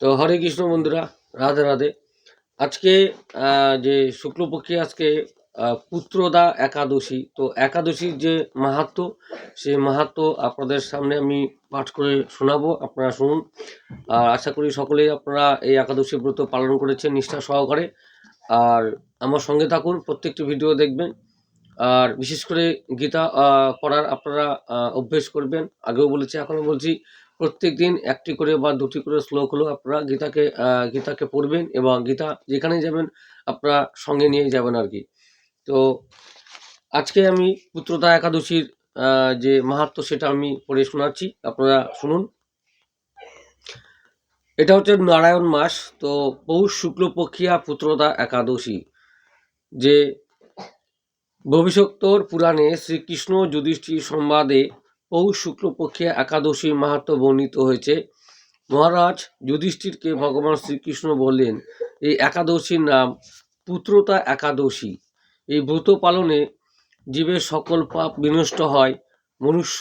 তো হরে কৃষ্ণ বন্ধুরা, রাধে রাধে। আজকে যে শুক্লপক্ষে আজকে পুত্রদা একাদশী, তো একাদশীর যে মাহাত্ম, সেই মাহাত্ম আপনাদের সামনে আমি পাঠ করে শোনাবো, আপনারা শুনুন। আর আশা করি সকলেই আপনারা এই একাদশী ব্রত পালন করেছেন নিষ্ঠা সহকারে। আর আমার সঙ্গে থাকুন, প্রত্যেকটি ভিডিও দেখবেন। আর বিশেষ করে গীতা পড়ার আপনারা অভ্যেস করবেন। আগেও বলেছি, এখনও বলছি প্রত্যেক দিন একটি করে বা দুটি করে শ্লোক হলেও আপনারা গীতাকে গীতাকে পড়বেন এবং গীতা যেখানেই যাবেন আপনারা সঙ্গে নিয়ে যাবেন আর কি। তো আজকে আমি পুত্রদা একাদশীর যে মাহাত্ম সেটা আমি পড়ে শোনাচ্ছি, আপনারা শুনুন। এটা হচ্ছে নারায়ণ মাস, তো পৌষ শুক্লপক্ষিয়া পুত্রদা একাদশী, যে ভবিষ্যত্তর পুরাণে শ্রীকৃষ্ণ যুধিষ্ঠির সংবাদে পৌষ শুক্লপক্ষে একাদশী মাহাত্ম বর্ণিত হয়েছে। মহারাজ যুধিষ্ঠিরকে ভগবান শ্রীকৃষ্ণ বললেন, এই একাদশীর নাম পুত্রতা একাদশী। এই ব্রত পালনে জীবের সকল পাপ বিনষ্ট হয়, মনুষ্য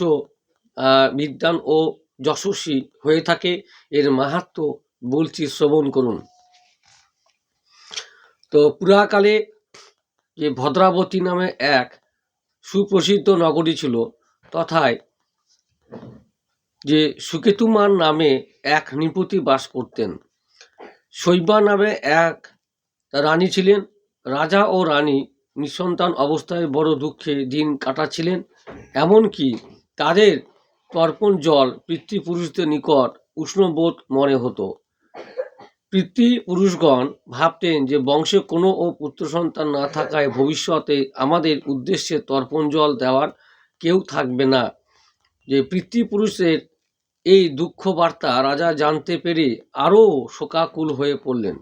বিদ্যান ও যশস্বী হয়ে থাকে। এর মাহাত্ম বলছি শ্রবণ করুন। তো পুরাকালে যে ভদ্রাবতী নামে এক সুপ্রসিদ্ধ নগরী ছিল, তথায় যে সুকেতুমার নামে এক নৃপতি বাস করতেন। শৈবা নামে এক রানী ছিলেন। রাজা ও রানী নিঃসন্তান অবস্থায় বড় দুঃখে দিন কাটাচ্ছিলেন। এমনকি তাদের তর্পণ জল পিতৃপুরুষদের নিকট উষ্ণবোধ মনে হতো। পিতৃপুরুষগণ ভাবতেন যে বংশে কোনো ও পুত্র সন্তান না থাকায় ভবিষ্যতে আমাদের উদ্দেশ্যে তর্পণ জল দেওয়ার কেউ থাকবে না। যে পিতৃপুরুষের এই দুঃখ বার্তা রাজা জানতে পেরে আরও শোকাকুল হয়ে পড়লেন।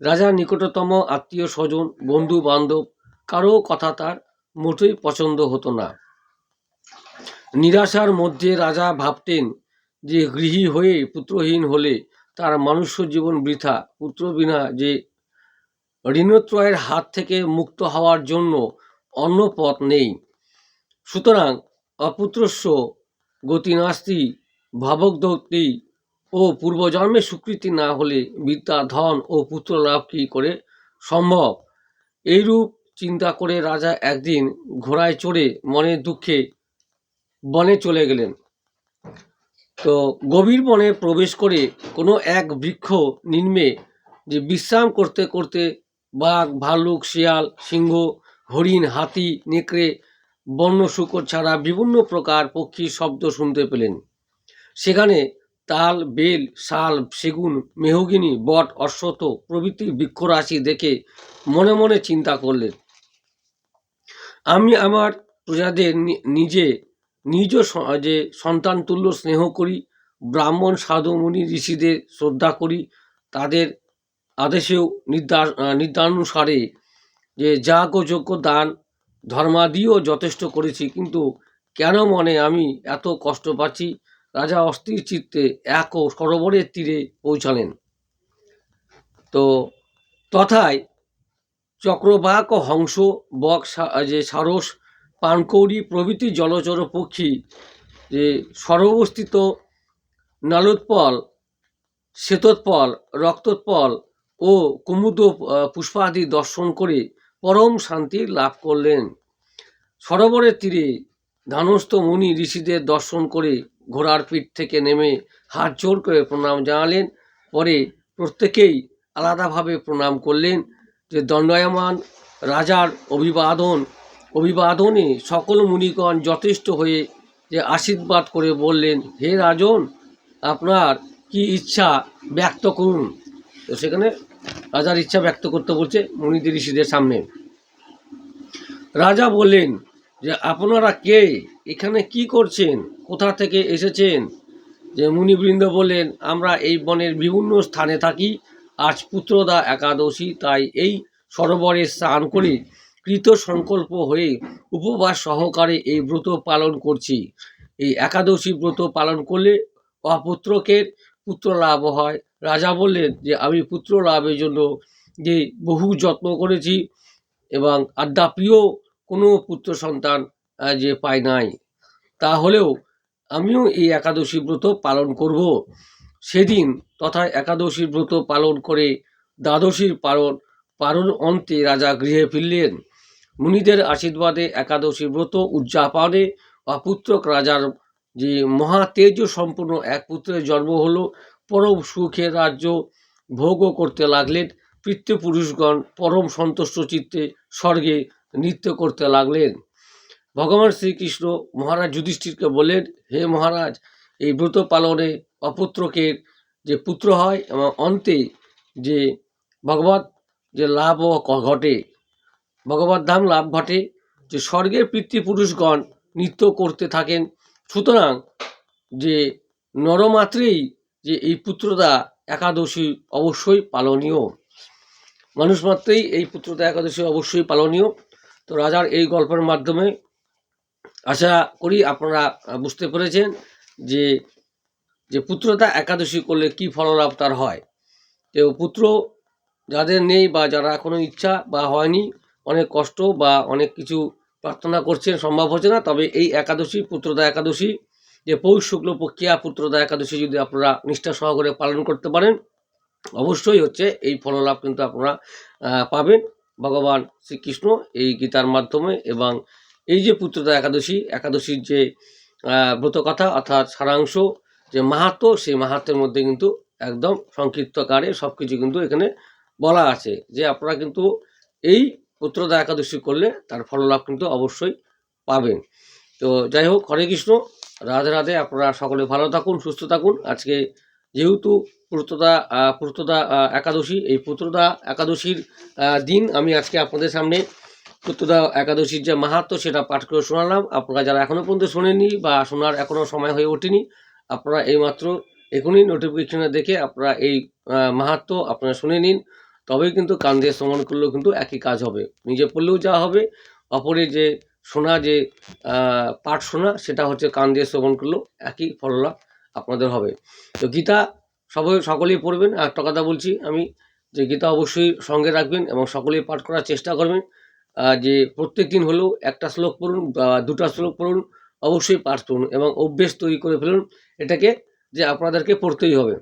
রাজার নিকটতম আত্মীয় স্বজন, বন্ধু বান্ধব, কারও কথা তার মোটেই পছন্দ হতো না। নিরাশার মধ্যে রাজা ভাবতেন যে গৃহী হয়ে পুত্রহীন হলে তার মানুষ্য জীবন বৃথা, পুত্র বিনা যে ঋণত্রয়ের হাত থেকে মুক্ত হওয়ার জন্য অন্য পথ নেই। সুতরাং অপুত্রস্য গতি নাস্তি ও পূর্বজন্মে স্বীকৃতি না হলে বিদ্যা, ধন ও পুত্র লাভ কি করে সম্ভব? এইরূপ চিন্তা করে রাজা একদিন ঘোড়ায় চড়ে মনের দুঃখে বনে চলে গেলেন। তো গভীর বনে প্রবেশ করে কোনো এক বৃক্ষ নিম্নে যে বিশ্রাম করতে করতে বাঘ, ভাল্লুক, শিয়াল, সিংহ, হরিণ, হাতি, নেকড়ে বন্য শুকর ছাড়া বিভিন্ন প্রকার পক্ষীর শব্দ শুনতে পেলেন। সেখানে তাল বেল শাল সেগুন মেহগিনি বট অশ্বত প্রভৃতি বৃক্ষরাশি দেখে মনে মনে চিন্তা করলেন। আমি আমার প্রজাদের নিজে নিজ যে সন্তান তুল্য স্নেহ করি ব্রাহ্মণ সাধু মুনি ঋষিদের শ্রদ্ধা করি তাদের আদেশেও নির্দা- আহ, নির্দেশানুসারে যে যাগ ও যোগ্য দান ধর্মাদিও যথেষ্ট করেছি, কিন্তু কেন মনে আমি এত কষ্ট পাচ্ছি? রাজা অস্থির চিত্তে এক ও সরোবরের তীরে পৌঁছালেন। তো তথায় চক্রবাক ও হংস, বক যে সারস, পানকৌড়ি প্রভৃতি জলচর পক্ষী, যে সর্বস্থিত নালোৎপল, শ্বেতোৎপল, রক্তোৎপল ও কুমুদ পুষ্পাদি দর্শন করে পরম শান্তি লাভ করলেন। সরোবরের তীরে ধানস্থ মুনি ঋষিদের দর্শন করে ঘোড়ার পিঠ থেকে নেমে হাত জোর করে প্রণাম জানালেন। পরে প্রত্যেকেই আলাদাভাবে প্রণাম করলেন যে দণ্ডায়মান রাজার অভিবাদন, অভিবাদনে সকল মুনিগণ যথেষ্ট হয়ে যে আশীর্বাদ করে বললেন, হে রাজন, আপনার কি ইচ্ছা ব্যক্ত করুন? তো সেখানে রাজার ইচ্ছা ব্যক্ত করতে বলছে মুনিদের ঋষিদের সামনে। রাজা বললেন যে, আপনারা কে? এখানে কি করছেন? কোথা থেকে এসেছেন? যে, মুনিবৃন্দ বললেন, আমরা এই বনের বিভিন্ন স্থানে থাকি। আজ পুত্রদা একাদশী, তাই এই সরোবরে স্নান করে কৃত সংকল্প হয়ে উপবাস সহকারে এই ব্রত পালন করছি। এই একাদশী ব্রত পালন করলে অপুত্রকে পুত্র লাভ হয়। রাজা বললেন যে, আমি পুত্র লাভের জন্য যে বহু যত্ন করেছি এবং আদ্যাপিও কোনো পুত্র সন্তান যে পায় নাই। তাহলেও আমিও এই একাদশী ব্রত পালন করব। সেদিন তথা একাদশীর ব্রত পালন করে দ্বাদশীর পালন পালন অন্তে রাজা গৃহে ফিরলেন। মুনিদের আশীর্বাদে একাদশী ব্রত উদযাপনে বা পুত্রক রাজার যে মহা তেজ সম্পূর্ণ এক পুত্রের জন্ম হলো, পরম সুখের রাজ্য ভোগও করতে লাগলেন। পিতৃপুরুষগণ পরম সন্তুষ্ট চিত্তে স্বর্গে নৃত্য করতে লাগলেন। ভগবান শ্রীকৃষ্ণ মহারাজ যুধিষ্ঠিরকে বললেন, হে মহারাজ, এই ব্রত পালনে অপুত্রকে যে পুত্র হয় এবং অন্তে যে ভগবত যে লাভ ঘটে, ভগবত ধাম লাভ ঘটে, যে স্বর্গের পিতৃপুরুষগণ নৃত্য করতে থাকেন, সুতরাং যে নরমাত্রেই যে এই পুত্রদা একাদশী অবশ্যই পালনীয়। মানুষ মাত্রেই এই পুত্রদা একাদশী অবশ্যই পালনীয়। তো রাজার এই গল্পের মাধ্যমে আশা করি আপনারা বুঝতে পেরেছেন যে যে পুত্রতা একাদশী করলে কি ফললাভ তার হয়। তো পুত্র যাদের নেই বা যারা কোনো ইচ্ছা বা হয়নি, অনেক কষ্ট বা অনেক কিছু প্রার্থনা করছেন, সম্ভব হচ্ছে না, তবে এই একাদশী পুত্রদা একাদশী, যে পৌষ শুক্ল পক্ষিয়া পুত্রদা একাদশী যদি আপনারা নিষ্ঠা সহকারে পালন করতে পারেন, অবশ্যই হচ্ছে এই ফললাভ কিন্তু আপনারা পাবেন। ভগবান শ্রীকৃষ্ণ এই গীতার মাধ্যমে এবং এই যে পুত্রদা একাদশী, একাদশীর যে ব্রতকথা অর্থাৎ সারাংশ, যে মাহাত্ম সেই মাহাত্মের মধ্যে কিন্তু একদম সংক্ষিপ্তকারে সব কিছু কিন্তু এখানে বলা আছে যে আপনারা কিন্তু এই পুত্রদা একাদশী করলে তার ফললাভ কিন্তু অবশ্যই পাবেন। তো যাই হোক, হরে কৃষ্ণ, রাধে রাধে, আপনারা সকলে ভালো থাকুন, সুস্থ থাকুন। আজকে যেহেতু পুত্রদা পুত্রদা একাদশী, এই পুত্রদা একাদশীর দিন আমি আজকে আপনাদের সামনে পুত্রদা একাদশীর যে মাহাত্ম সেটা পাঠ করে শোনালাম। আপনারা যারা এখনও পর্যন্ত শোনেননি বা শোনার এখনও সময় হয়ে ওঠেনি, আপনারা এইমাত্র এখনই নোটিফিকেশনে দেখে আপনারা এই মাহাত্ম আপনারা শুনে নিন। তবেই কিন্তু কান দিয়ে শ্রবণ করলেও কিন্তু একই কাজ হবে। নিজে পড়লেও যা হবে, অপরে যে শোনা যে পাঠ শোনা সেটা হচ্ছে কান দিয়ে শ্রবণ করলেও একই ফললাভ আপনাদের হবে। তো গীতা সবাই সকলেই পড়বেন। আর একটা কথা বলছি আমি, যে গীতা অবশ্যই সঙ্গে রাখবেন এবং সকলেই পাঠ করার চেষ্টা করবেন। যে প্রত্যেক দিন হলেও একটা শ্লোক পড়ুন বা দুটা শ্লোক পড়ুন, অবশ্যই পাঠ করুন এবং অভ্যেস তৈরি করে ফেলুন। এটাকে যে আপনাদেরকে পড়তেই হবে।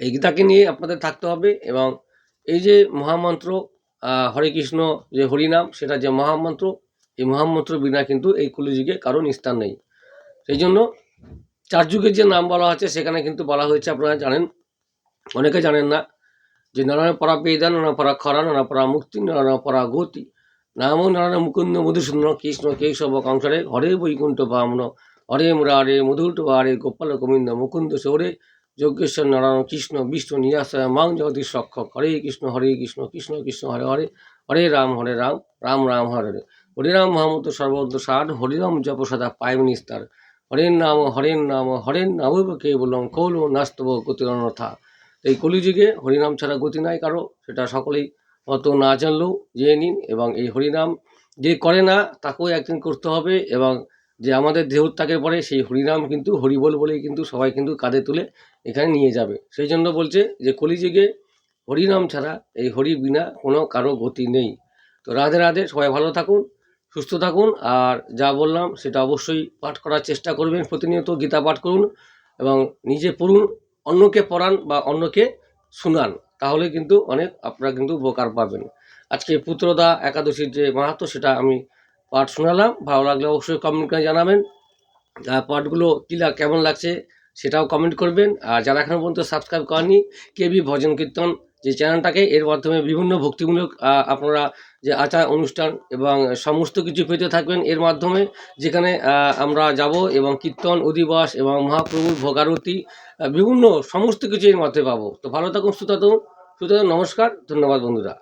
এই গীতাকে নিয়ে আপনাদের থাকতে হবে এবং এই যে মহামন্ত্র হরে কৃষ্ণ যে হরিনাম, সেটা যে মহামন্ত্র, এই মহামন্ত্র বিনা কিন্তু এই কলিযুগে কারণ স্থান নেই। সেই জন্য চার যুগের যে নাম বলা আছে সেখানে কিন্তু বলা হয়েছে, আপনারা জানেন। অনেকে জানেন না যে নারায়ণ পরা বেদা নানা পরা খরা নানা পরা মুক্তি নানা পরা গতি নাম নারায়ণ মুকুন্দ, মধুসূদন, কৃষ্ণ, কেশব, কংসরে হরে বৈকুণ্ঠ বামন, হরে মুরারে মধুট বারে গোপাল গোবিন্দ, মুকুন্দ সৌরে যজ্ঞেশ্বর নারায়ণ, কৃষ্ণ, বিষ্ণু নিয়াসয় মাং জগদীশ রক্ষক হরে কৃষ্ণ হরে কৃষ্ণ কৃষ্ণ কৃষ্ণ, হরে হরে হরে রাম হরে রাম রাম রাম, হরে হরে। হরে রাম মহামত সর্বদ্র সার হরিরাম জপ সদা পাইব নিস্তার হরেন নাম হরেন নাম হরেন নাম কেবলম কৌল নাস্তব গতিরণথা। এই কলিযুগে হরিনাম ছাড়া গতি নাই কারও, সেটা সকলেই অত না জানলেও জেনে নিন এবং এই হরিনাম যে করে না, তাকেও একদিন করতে হবে এবং যে আমাদের দেহত্যাগের পরে সেই হরিনাম কিন্তু হরিবল বলেই কিন্তু সবাই কিন্তু কাঁধে তুলে এখানে নিয়ে যাবে। সেই জন্য বলছে যে কলিযুগে হরিনাম ছাড়া এই হরি বিনা কোনো কারও গতি নেই। তো রাধে রাধে, সবাই ভালো থাকুন। সুস্থ থাকুন আর যা বললাম সেটা অবশ্যই পাঠ করার চেষ্টা করবেন, প্রতিনিয়ত গীতা পাঠ করুন এবং নিজে পড়ুন, অন্যকে পড়ান বা অন্যকে শুনান, তাহলে কিন্তু অনেক আপনারা কিন্তু উপকার পাবেন। আজকে পুত্রদা একাদশীর যে মাহাত্ম সেটা আমি পাঠ শোনালাম, ভালো লাগলে অবশ্যই কমেন্ট করে জানাবেন। পাঠগুলো কী কেমন লাগছে সেটাও কমেন্ট করবেন। আর যারা এখনও পর্যন্ত সাবস্ক্রাইব করেননি কেবি ভজন কীর্তন যে চ্যানেলটাকে, এর মাধ্যমে বিভিন্ন ভক্তিমূলক আপনারা যে আচার, অনুষ্ঠান এবং সমস্ত কিছু পেতে থাকবেন। এর মাধ্যমে যেখানে আমরা যাব এবং কীর্তন, অধিবাস এবং মহাপ্রভুর ভোগারতি বিভিন্ন সমস্ত কিছু এর মাধ্যমে পাবো। তো ভালো থাকুন সুতরাং সুতরাং নমস্কার, ধন্যবাদ বন্ধুরা।